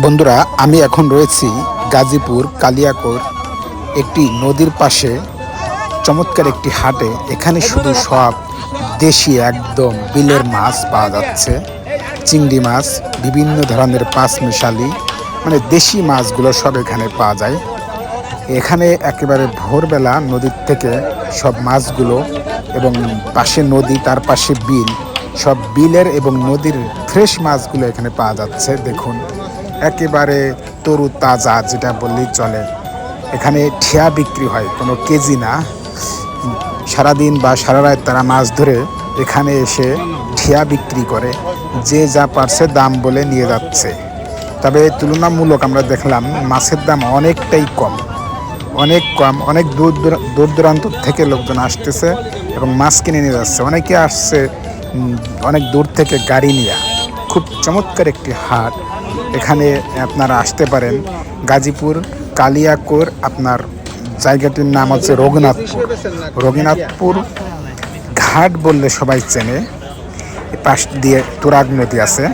বন্ধুরা আমি এখন রয়েছি গাজীপুর কালিয়াকোর একটি নদীর পাশে চমৎকার একটি হাটে। এখানে শুধু সব দেশি একদম বিলের মাছ পাওয়া যাচ্ছে চিংড়ি মাছ বিভিন্ন ধরনের পাঁচ মিশালি মানে দেশি মাছগুলো সব এখানে পাওয়া যায়। এখানে একেবারে ভোরবেলা নদীর থেকে সব মাছগুলো এবং পাশে নদী তার পাশে বিল সব বিলের এবং নদীর ফ্রেশ মাছগুলো এখানে পাওয়া যাচ্ছে দেখুন। একেবারে তরু তাজা যেটা বললেই চলে। এখানে ঠিয়া বিক্রি হয়, কোনো কেজি না। সারাদিন বা সারা রাত তারা মাছ ধরে এখানে এসে ঠিয়া বিক্রি করে। যে যা পারছে দাম বলে নিয়ে যাচ্ছে। তবে তুলনামূলক আমরা দেখলাম মাছের দাম অনেকটাই কম। অনেক কম, অনেক দূর দূর- দূর দূরান্ত থেকে লোকজন আসতেছে এবং মাছ কিনে নিয়ে যাচ্ছে। অনেকে আসছে অনেক দূর থেকে গাড়ি নিয়ে। খুব চমৎকার একটি হাট। এখানে আপনারা আসতে পারেন। গাজীপুর, কালিয়াকোর, আপনার জায়গাটির নাম হচ্ছে রঘুনাথপুর। রঘুনাথপুর ঘাট বললে সবাই চেনে। পাশ দিয়ে তুরাগ নদী আছে।